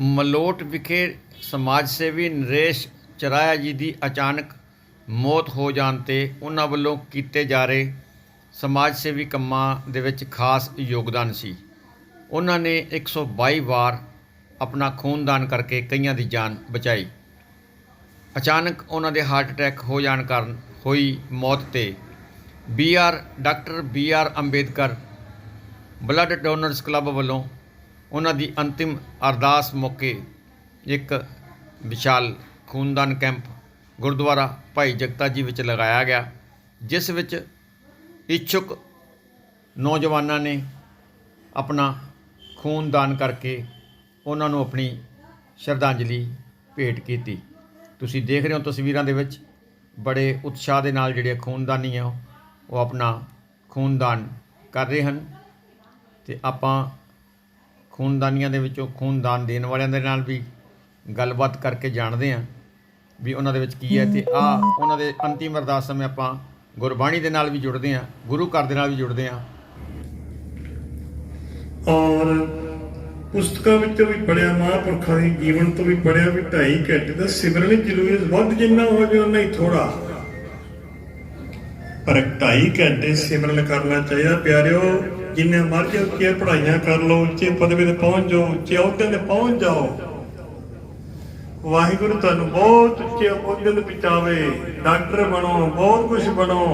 ਮਲੋਟ ਵਿਖੇ ਸਮਾਜ ਸੇਵੀ ਨਰੇਸ਼ ਚਰਾਇਆ ਜੀ ਦੀ ਅਚਾਨਕ ਮੌਤ ਹੋ ਜਾਣ ਤੇ ਉਹਨਾਂ ਵੱਲੋਂ ਕੀਤੇ ਜਾ ਰਹੇ ਸਮਾਜ ਸੇਵੀ ਕੰਮਾਂ ਦੇ ਵਿੱਚ ਖਾਸ ਯੋਗਦਾਨ ਸੀ। ਉਹਨਾਂ ਨੇ 122 ਵਾਰ ਆਪਣਾ ਖੂਨਦਾਨ ਕਰਕੇ ਕਈਆਂ ਦੀ ਜਾਨ ਬਚਾਈ। ਅਚਾਨਕ ਉਹਨਾਂ ਦੇ ਹਾਰਟ ਅਟੈਕ ਹੋ ਜਾਣ ਕਾਰਨ ਹੋਈ ਮੌਤ ਤੇ B R, doctor B R Ambedkar, blood donors club ਵੱਲੋਂ ਉਹਨਾਂ ਦੀ ਅੰਤਿਮ ਅਰਦਾਸ ਮੌਕੇ ਇੱਕ ਵਿਸ਼ਾਲ ਖੂਨਦਾਨ ਕੈਂਪ ਗੁਰਦੁਆਰਾ ਭਾਈ ਜਗਤਾ ਜੀ ਵਿੱਚ ਲਗਾਇਆ ਗਿਆ, ਜਿਸ ਵਿੱਚ ਇੱਛੁਕ ਨੌਜਵਾਨਾਂ ਨੇ ਆਪਣਾ ਖੂਨਦਾਨ ਕਰਕੇ ਉਹਨਾਂ ਨੂੰ ਆਪਣੀ ਸ਼ਰਧਾਂਜਲੀ ਭੇਟ ਕੀਤੀ। ਤੁਸੀਂ ਦੇਖ ਰਹੇ ਹੋ ਤਸਵੀਰਾਂ ਦੇ ਵਿੱਚ ਬੜੇ ਉਤਸ਼ਾਹ ਦੇ ਨਾਲ ਜਿਹੜੇ ਖੂਨਦਾਨੀ ਆ ਉਹ ਆਪਣਾ ਖੂਨਦਾਨ ਕਰ ਰਹੇ ਹਨ ਤੇ ਆਪਾਂ ਖੂਨਦਾਨੀਆਂ ਦੇ ਵਿੱਚੋਂ ਖੂਨਦਾਨ ਦੇਣ ਵਾਲਿਆਂ ਦੇ ਨਾਲ ਵੀ ਗੱਲਬਾਤ ਕਰਕੇ ਜਾਣਦੇ ਹਾਂ ਵੀ ਉਹਨਾਂ ਦੇ ਵਿੱਚ ਕੀ ਹੈ ਤੇ ਆ ਉਹਨਾਂ ਦੇ ਅੰਤਿਮ ਅਰਦਾਸ ਸਮੇਂ ਆਪਾਂ ਗੁਰਬਾਣੀ ਦੇ ਨਾਲ ਵੀ ਜੁੜਦੇ ਹਾਂ, ਗੁਰੂ ਘਰ ਦੇ ਨਾਲ ਵੀ ਜੁੜਦੇ ਹਾਂ। ਔਰ ਪੁਸਤਕਾਂ ਵਿੱਚੋਂ ਵੀ ਪੜਿਆ ਮਹਾਂਪੁਰਖਾਂ ਦੀ ਜੀਵਨ ਤੋਂ ਵੀ ਪੜਿਆ ਵੀ 2.5 ਘੰਟੇ ਦਾ ਸਿਮਰਨ ਜ਼ਰੂਰੀ ਵੱਧ ਜਿੰਨਾ ਹੋਵੇ ਉਨਾ ਹੀ ਥੋੜਾ ਪਰ 2.5 ਘੰਟੇ ਸਿਮਰਨ ਕਰਨਾ ਚਾਹੀਦਾ, ਪਿਆਰਿਓ। ਜਿੰਨੇ ਮਰਜ਼ੀ ਉੱਚੇ ਪੜ੍ਹਾਈਆਂ ਕਰ ਲਓ, ਉੱਚੇ ਪਦਵੀ ਤੇ ਪਹੁੰਚ ਜਾਓ, ਉੱਚੇ ਅਹੁਦੇ ਤੇ ਪਹੁੰਚ ਜਾਓ। ਵਾਹਿਗੁਰੂ ਤੁਹਾਨੂੰ ਬਹੁਤ ਉੱਚੇ ਅਹੁਦੇ ਤੇ ਪਹੁੰਚਾਵੇ, ਡਾਕਟਰ ਬਣੋ, ਬਹੁਤ ਕੁਝ ਬਣੋ।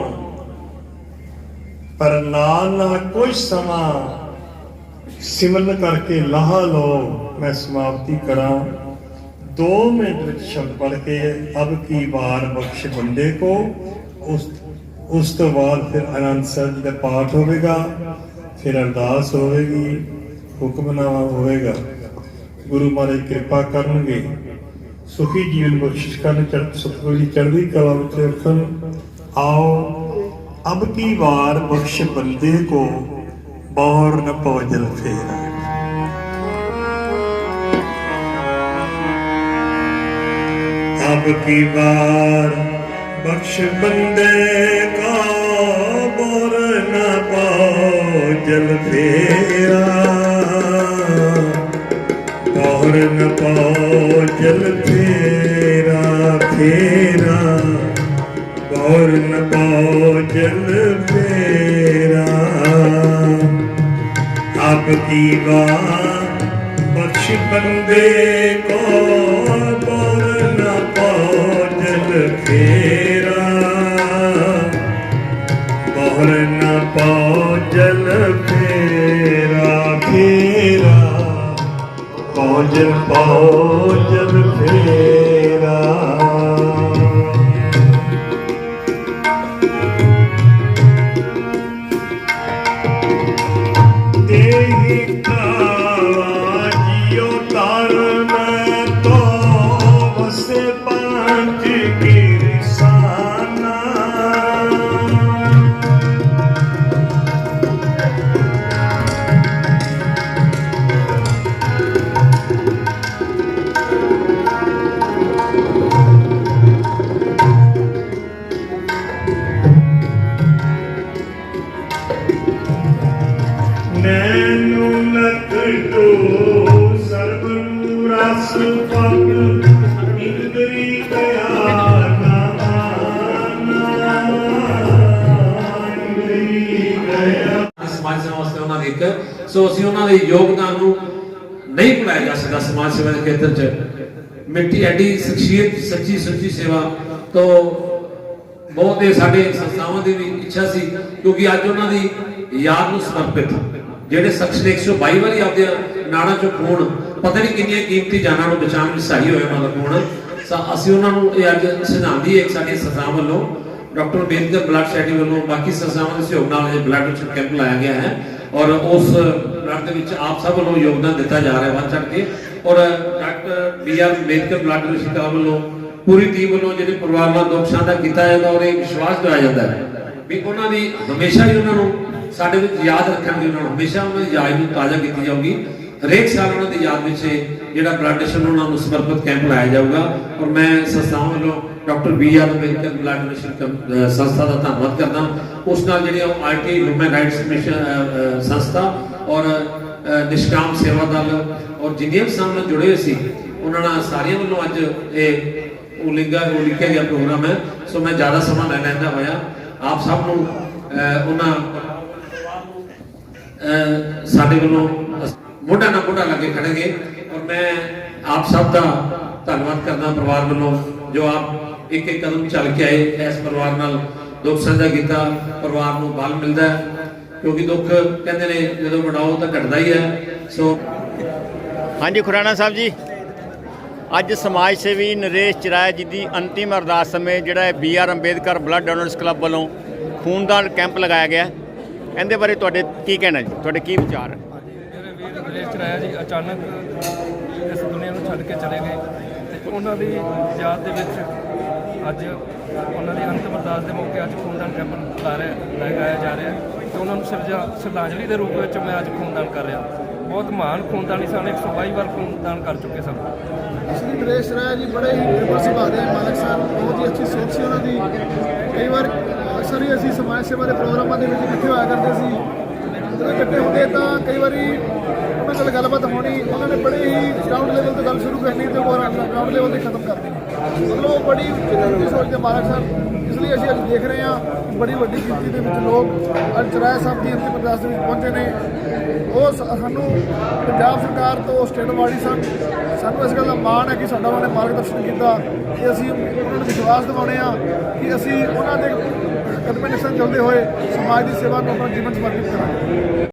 ਪਰ ਨਾਲ ਨਾਲ ਕੁਝ ਸਮਾਂ ਸਿਮਰਨ ਕਰਕੇ ਲਾਹ ਲਓ, ਮੈਂ ਸਮਾਪਤੀ ਕਰਾਂ। 2 ਮਿੰਟ ਵਿੱਚ ਸ਼ਬਦ ਪੜ ਕੇ ਅਬ ਕੀ ਵਾਰ ਬਖਸ਼ ਬੰਦੇ ਕੋ, ਉਸ ਉਸ ਤੋਂ ਬਾਅਦ ਫਿਰ ਅਨੰਦ ਸਾਹਿਬ ਜੀ ਦਾ ਪਾਠ ਹੋਵੇਗਾ। ਫਿਰ ਅਰਦਾਸ ਹੋਵੇਗੀ, ਹੁਕਮਨਾਮਾ ਹੋਵੇਗਾ। ਗੁਰੂ ਮਹਾਰਾਜ ਕਿਰਪਾ ਕਰਨਗੇ। ਸੁਖੀ ਜੀਵਨ ਬਖਸ਼ਿਸ਼ ਕਰਨ ਚੜ੍ਹ ਸਤਿਗੁਰੂ ਜੀ ਚੜ੍ਹਦੀ ਕਲਾ ਵਿੱਚ ਰੱਖਣ ਆਓ, ਅਬ ਕੀ ਵਾਰ ਬਖਸ਼ ਬੰਦੇ ਕੋ ਬੌਰ ਨ ਪਵਜਲ ਫੇਰਾ। ਅਬ ਕੀ ਵਾਰ ਬਖਸ਼ ਬੰਦੇ ਕਾ ਨਾ ਨ ਜਲ ਫੇਰਾ ਬੌਰ ਨ ਜਲ ਫੇਰਾ ਫੇਰਾ ਗੌਰ ਨ ਪਾਓ ਜਲ ਫੇਰਾ ਆਪ ਕੀ ਬਾਤ ਬਖਸ਼ ਬੰਦੇ ਕੋ ਗੌਰ ਨ ਗੌਰ ਨ ਪਾਓ ਜਲ ਫੇਰਾ ਫੇਰਾ ਪੌਜਲ ਜਲ ਪਾਓ ਜਲ ਫੇਰਾ ਰਸ ਪਗ ਇੰਦਰੀ ਗਿਆ ਸਮਾਜ ਸੇਵਾ ਵਾਸਤੇ ਉਹਨਾਂ ਦੀ ਇੱਕ, ਸੋ ਅਸੀਂ ਉਹਨਾਂ ਦੇ ਯੋਗਦਾਨ ਨੂੰ ਨਹੀਂ ਭੁਲਾਇਆ ਜਾ ਸਕਦਾ ਸਮਾਜ ਸੇਵਾ ਦੇ ਖੇਤਰ 'ਚ। ਮਿੱਟੀ ਐਡੀ ਸ਼ਖਸੀਅਤ, ਸੱਚੀ ਸੁੱਚੀ ਸੇਵਾ ਤੋਂ ਬਹੁਤ ਦੇ ਸਾਡੇ ਸੰਸਥਾਵਾਂ ਦੀ ਵੀ ਇੱਛਾ ਸੀ, ਕਿਉਂਕਿ ਅੱਜ ਉਹਨਾਂ ਦੀ ਯਾਦ ਨੂੰ ਸਮਰਪਿਤ। ਜਿਹੜੇ ਸ਼ਖਸ ਨੇ 122 ਵਾਰੀ ਆਪਦੇ ਨਾੜਾਂ 'ਚੋਂ ਖੂਨ ਪਤਾ ਨਹੀਂ ਕਿੰਨੀਆਂ ਕੀਮਤੀ ਜਾਨਾਂ ਨੂੰ ਬਚਾਉਣ ਵਿੱਚ ਸਹਾਈ ਹੋਏ ਉਹਨਾਂ ਦਾ ਸਾ ਅਸੀਂ ਉਹਨਾਂ ਨੂੰ ਇਹ ਅੱਜ ਸਿਧਾਂਤੀ ਇੱਕ ਸਾਡੀ ਸੰਸਥਾ ਵੱਲੋਂ, ਡਾਕਟਰ ਬੇਨਕਰ ਬਲੱਡ ਸੈਟੀ ਵੱਲੋਂ ਬਾਕੀ ਸੰਸਥਾਵਾਂ ਦੇ ਸਹਿਯੋਗ ਨਾਲ ਇਹ ਬਲੱਡ ਡੋਨੇਸ਼ਨ ਕੈਂਪ ਲਾਇਆ ਗਿਆ ਹੈ ਔਰ ਉਸ ਬਲੱਡ ਦੇ ਵਿੱਚ ਆਪ ਸਭ ਵੱਲੋਂ ਯੋਗਦਾਨ ਦਿੱਤਾ ਜਾ ਰਿਹਾ ਵੱਧ ਚੜ ਕੇ। ਔਰ doctor B R Ambedkar blood donation club ਵੱਲੋਂ ਪੂਰੀ ਟੀਮ ਵੱਲੋਂ ਜਿਹੜੇ ਪਰਿਵਾਰ ਨਾਲ ਦੁੱਖ ਸਾਂਝਾ ਕੀਤਾ ਜਾਂਦਾ ਔਰ ਇਹ ਵਿਸ਼ਵਾਸ ਦਿਵਾਇਆ ਜਾਂਦਾ ਹੈ ਵੀ ਉਹਨਾਂ ਦੀ ਹਮੇਸ਼ਾ ਹੀ ਉਹਨਾਂ ਨੂੰ ਸਾਡੇ ਵਿੱਚ ਯਾਦ ਰੱਖਣ ਦੀ ਉਹਨਾਂ ਨੂੰ ਹਮੇਸ਼ਾ ਉਹਨਾਂ ਦੀ ਯਾਦ ਨੂੰ ਤਾਜ਼ਾ ਕੀਤੀ ਜਾਊਗੀ। ਹਰੇਕ ਸਾਲ ਉਹਨਾਂ ਦੀ ਯਾਦ ਵਿੱਚ ਇਹ ਜਿਹੜਾ ਬਲੱਡ ਡੋਨੇਸ਼ਨ ਉਹਨਾਂ ਨੂੰ ਸਮਰਪਿਤ ਕੈਂਪ ਲਾਇਆ ਜਾਊਗਾ। ਔਰ ਮੈਂ ਸੰਸਥਾਵਾਂ ਵੱਲੋਂ doctor B R Ambedkar blood donation ਸੰਸਥਾ ਦਾ ਧੰਨਵਾਦ ਕਰਦਾ। ਉਸ ਨਾਲ ਜਿਹੜੀ ਆਰਟੀ ਹਿਊਮਨ ਰਾਈਟਸ ਮਿਸ਼ਨ ਸੰਸਥਾ ਔਰ ਨਿਸ਼ਕਾਮ ਸੇਵਾ ਦਲ ਔਰ ਜਿੰਨੀਆਂ ਵੀ ਸੰਗਤਾਂ ਨਾਲ ਜੁੜੇ ਹੋਏ ਸੀ, ਉਹਨਾਂ ਨਾਲ ਸਾਰਿਆਂ ਵੱਲੋਂ ਅੱਜ ਇਹ ਉਲਿੰਗਾ ਉਲਿਖਿਆ ਗਿਆ ਪ੍ਰੋਗਰਾਮ ਹੈ। ਸੋ ਮੈਂ ਜ਼ਿਆਦਾ ਸਮਾਂ ਲੈ ਲੈਂਦਾ ਹੋਇਆ। ਆਪ ਸਭ ਨੂੰ ਉਹਨਾਂ ਸਾਡੇ ਵੱਲੋਂ ਮੋਢਾ ਨਾਲ ਮੋਢਾ ਲਾ ਕੇ ਖੜਨਗੇ ਔਰ ਮੈਂ ਆਪ ਸਭ ਦਾ ਧੰਨਵਾਦ ਕਰਦਾ ਪਰਿਵਾਰ ਵੱਲੋਂ, ਜੋ ਆਪ ਇੱਕ ਇੱਕ ਕਦਮ ਚੱਲ ਕੇ ਆਏ ਇਸ ਪਰਿਵਾਰ ਨਾਲ। ਦੁੱਖ ਸਾਂਝਾ ਕੀਤਾ ਪਰਿਵਾਰ ਨੂੰ ਬਲ ਮਿਲਦਾ ਕਿਉਂਕਿ ਦੁੱਖ ਕਹਿੰਦੇ ਨੇ, ਜਦੋਂ ਵਡਾਓ ਤਾਂ ਘਟਦਾ ਹੀ ਹੈ। ਸੋ ਹਾਂਜੀ, ਖੁਰਾਣਾ ਸਾਹਿਬ ਜੀ। ਅੱਜ ਸਮਾਜ ਸੇਵੀ ਨਰੇਸ਼ ਚਰਾਇਆ ਜੀ ਦੀ ਅੰਤਿਮ ਅਰਦਾਸ ਸਮੇਂ ਜਿਹੜਾ ਹੈ B R Ambedkar blood donors club ਵੱਲੋਂ ਖੂਨਦਾਨ ਕੈਂਪ ਲਗਾਇਆ ਗਿਆ ਇਹਦੇ ਬਾਰੇ ਤੁਹਾਡੇ ਕੀ ਕਹਿਣਾ ਜੀ? ਤੁਹਾਡੇ ਕੀ ਵਿਚਾਰ ਹੈ? ਮੇਰੇ ਚ ਰਾਇਆ ਜੀ ਅਚਾਨਕ ਇਸ ਦੁਨੀਆ ਨੂੰ ਛੱਡ ਕੇ ਚਲੇ ਗਏ ਤੇ ਉਹਨਾਂ ਦੀ ਯਾਦ ਦੇ ਵਿੱਚ ਅੱਜ ਉਹਨਾਂ ਦੀ ਅੰਤਿਮ ਅਰਦਾਸ ਦੇ ਮੌਕੇ ਅੱਜ ਖੂਨਦਾਨ ਕੈਂਪ ਲਾ ਰਿਹਾ, ਲਗਾਇਆ ਜਾ ਰਿਹਾ ਹੈ ਤੇ ਉਹਨਾਂ ਨੂੰ ਸ਼ਰਜਾ- ਸ਼ਰਧਾਂਜਲੀ ਦੇ ਰੂਪ ਵਿੱਚ ਮੈਂ ਅੱਜ ਖੂਨਦਾਨ ਕਰ ਰਿਹਾ। ਬਹੁਤ ਮਹਾਨ ਖੂਨਦਾਨੀ ਸਨ 122 ਵਾਰ ਖੂਨਦਾਨ ਕਰ ਚੁੱਕੇ ਸਨ। ਸ਼੍ਰੀ ਨਰੇਸ਼ ਰਾਏ ਜੀ ਬੜੇ ਹੀ ਕਿਰਪਾ ਸੁਭਾਅ ਦੇ ਮਾਲਕ ਸਾਹਿਬ ਬਹੁਤ ਹੀ ਅੱਛੀ ਸੋਚ ਸੀ ਉਹਨਾਂ ਦੀ। ਕਈ ਵਾਰ ਅਕਸਰ ਹੀ ਅਸੀਂ ਸਮਾਜ ਸੇਵਾ ਦੇ ਪ੍ਰੋਗਰਾਮਾਂ ਦੇ ਵਿੱਚ ਇਕੱਠੇ ਹੋਇਆ ਕਰਦੇ ਸੀ। ਜਦੋਂ ਇਕੱਠੇ ਹੁੰਦੇ ਤਾਂ ਕਈ ਵਾਰੀ ਉਹਨਾਂ ਨਾਲ ਗੱਲਬਾਤ ਹੋਣੀ, ਉਹਨਾਂ ਨੇ ਬੜੇ ਹੀ ਗਰਾਊਂਡ ਲੈਵਲ ਤੋਂ ਗੱਲ ਸ਼ੁਰੂ ਕਰਨੀ ਤੇ ਉਹ ਗਰਾਊਂਡ ਲੈਵਲ ਤੇ ਖਤਮ ਕਰਨੀ। ਮਤਲਬ ਉਹ ਬੜੀ ਉੱਚੀ ਸੋਚ ਦੇ ਮਾਲਕ ਸਾਹਿਬ ਇਸ ਅਸੀਂ ਅੱਜ ਦੇਖ ਰਹੇ ਹਾਂ ਬੜੀ ਵੱਡੀ ਗਿਣਤੀ ਦੇ ਵਿੱਚ ਲੋਕ ਅੱਜ ਚਰਾਇਆ ਸਾਹਿਬ ਦੀ ਅੰਤਿਮ ਅਰਦਾਸ ਵਿੱਚ ਪਹੁੰਚੇ ਨੇ। ਉਹ ਸਾਨੂੰ ਪੰਜਾਬ ਸਰਕਾਰ ਤੋਂ ਸਟੇਟ ਵਾਲੀ ਸਨ। ਸਾਨੂੰ ਇਸ ਗੱਲ ਦਾ ਮਾਣ ਹੈ ਕਿ ਸਾਡਾ ਉਹਨਾਂ ਨੇ ਮਾਰਗਦਰਸ਼ਨ ਕੀਤਾ ਕਿ ਅਸੀਂ ਉਹਨਾਂ ਨੂੰ ਵਿਸ਼ਵਾਸ ਦਿਵਾਉਂਦੇ ਆ ਕਿ ਅਸੀਂ ਉਹਨਾਂ ਦੇ ਕਦਮੇ ਨਿਸ਼ਾਨ ਚੱਲਦੇ ਹੋਏ ਸਮਾਜ ਦੀ ਸੇਵਾ ਨੂੰ ਆਪਣਾ ਜੀਵਨ ਸਮਰਪਿਤ ਕਰਾਂਗੇ।